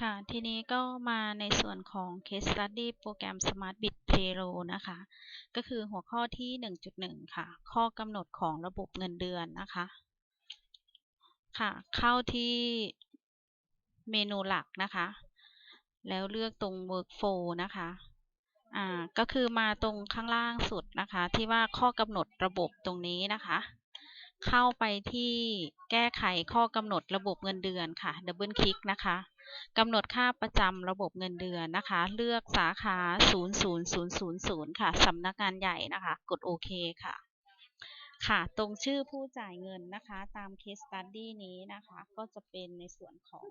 ค่ะ ทีนี้ก็มาในส่วนของ Case Study โปรแกรม Smart Bit Payroll นะคะ ก็คือหัวข้อที่ 1.1 ค่ะ ข้อกำหนดของระบบเงินเดือนนะคะ ค่ะ เข้าที่เมนูหลักนะคะ แล้วเลือกตรง Workflow นะคะ อ่า ก็คือมาตรงข้างล่างสุดนะคะ ที่ว่าข้อกำหนดระบบตรงนี้นะคะ เข้าไปที่แก้ไขข้อกำหนดระบบเงินเดือนค่ะ ดับเบิลคลิกนะคะกำหนดค่าประจำระบบเงินเดือนนะคะ เลือกสาขา 00000 ค่ะสำนักงานใหญ่นะคะ กดโอเคค่ะ ค่ะตรงชื่อผู้จ่ายเงินนะคะ ตาม case study นี้นะคะ ก็จะเป็นในส่วนของ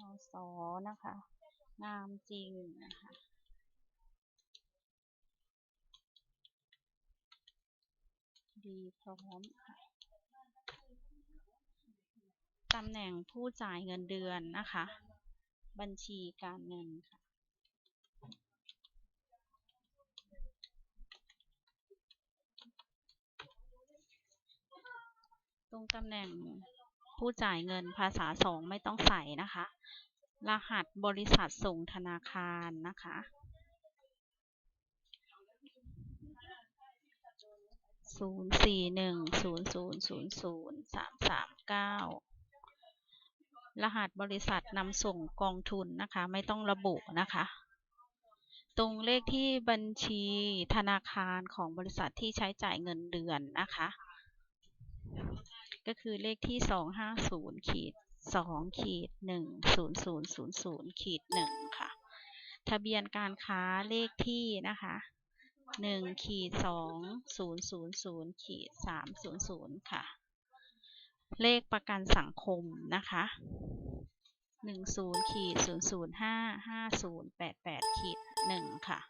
นอสอนะคะ งามจริงนะคะดีพร้อมค่ะตำแหน่งผู้จ่ายเงินเดือนนะคะ บัญชีการเงินค่ะตรงตำแหน่งผู้จ่ายเงินภาษาสองไม่ต้องใส่นะคะ รหัสบริษัทส่งธนาคารนะคะ ศูนย์สี่หนึ่งศูนย์ศูนย์ศูนย์ศูนย์สามสามเก้ารหัสบริษัทนำส่งกองทุนนะคะ ไม่ต้องระบุนะคะ ตรงเลขที่บัญชีธนาคารของบริษัทที่ใช้จ่ายเงินเดือนนะคะ ก็คือเลขที่สองห้าศูนย์ขีด สองขีดหนึ่งศูนย์ศูนย์ศูนย์ศูนย์ขีดหนึ่งค่ะ ทะเบียนการค้าเลขที่นะคะหนึ่งขีดสองศูนย์ศูนย์ศูนย์ขีดสามศูนย์ศูนย์ค่ะ เลขประกันสังคมนะคะหนึ่งศูนย์ขีดศูนย์ศูนย์ห้าห้าศูนย์แปดแปดขีดหนึ่งค่ะ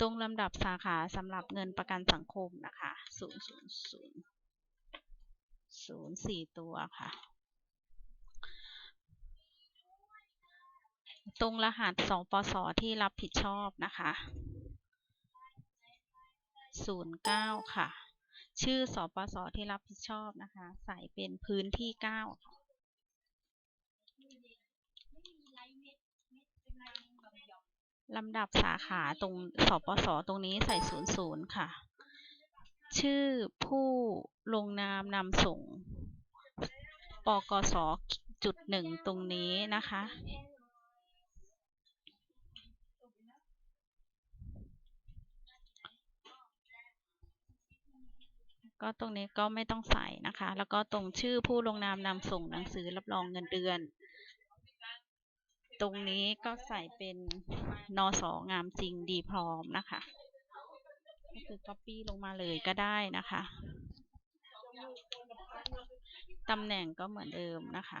ตรงลำดับสาขาสำหรับเงินประกันสังคมนะคะศูนย์ศูนย์ศูนย์ศูนย์สี่ตัวค่ะ ตรงรหัสสองปศที่รับผิดชอบนะคะศูนย์เก้าค่ะ ชื่อสปสที่รับผิดชอบนะคะ ใส่เป็นพื้นที่เก้าค่ะลำดับสาขาตรงสปสตรงนี้ใส่ศูนย์ศูนย์ค่ะ ชื่อผู้ลงนามนำส่งปกสจุดหนึ่งตรงนี้นะคะ ก็ตรงนี้ก็ไม่ต้องใส่นะคะ แล้วก็ตรงชื่อผู้ลงนามนำส่งหนังสือรับรองเงินเดือน ตรงนี้ก็ใส่เป็นนอสองามจริงดีพร้อมนะคะก็คือ copy ลงมาเลยก็ได้นะคะ ตำแหน่งก็เหมือนเดิมนะคะ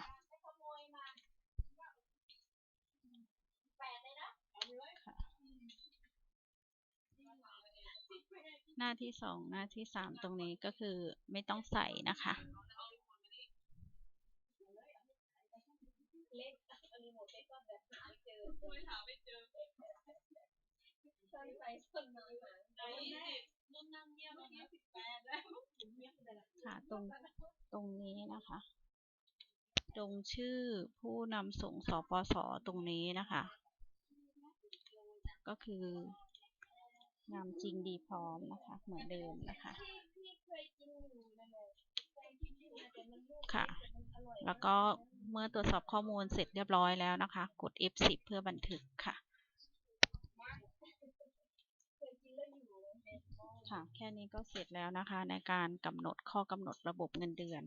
หน้าที่สองหน้าที่สามตรงนี้ก็คือไม่ต้องใส่นะคะค่ะตรงตรงนี้นะคะ ตรงชื่อผู้นำส่งสปสตรงนี้นะคะ ก็คือ งามจริงดีพร้อมนะคะ เหมือนเดิมนะคะ ค่ะ แล้วก็เมื่อตรวจสอบข้อมูลเสร็จเรียบร้อยแล้วนะคะ กด F10 เพื่อบันทึกค่ะ ค่ะ แค่นี้ก็เสร็จแล้วนะคะ ในการกำหนดข้อกำหนดระบบเงินเดือน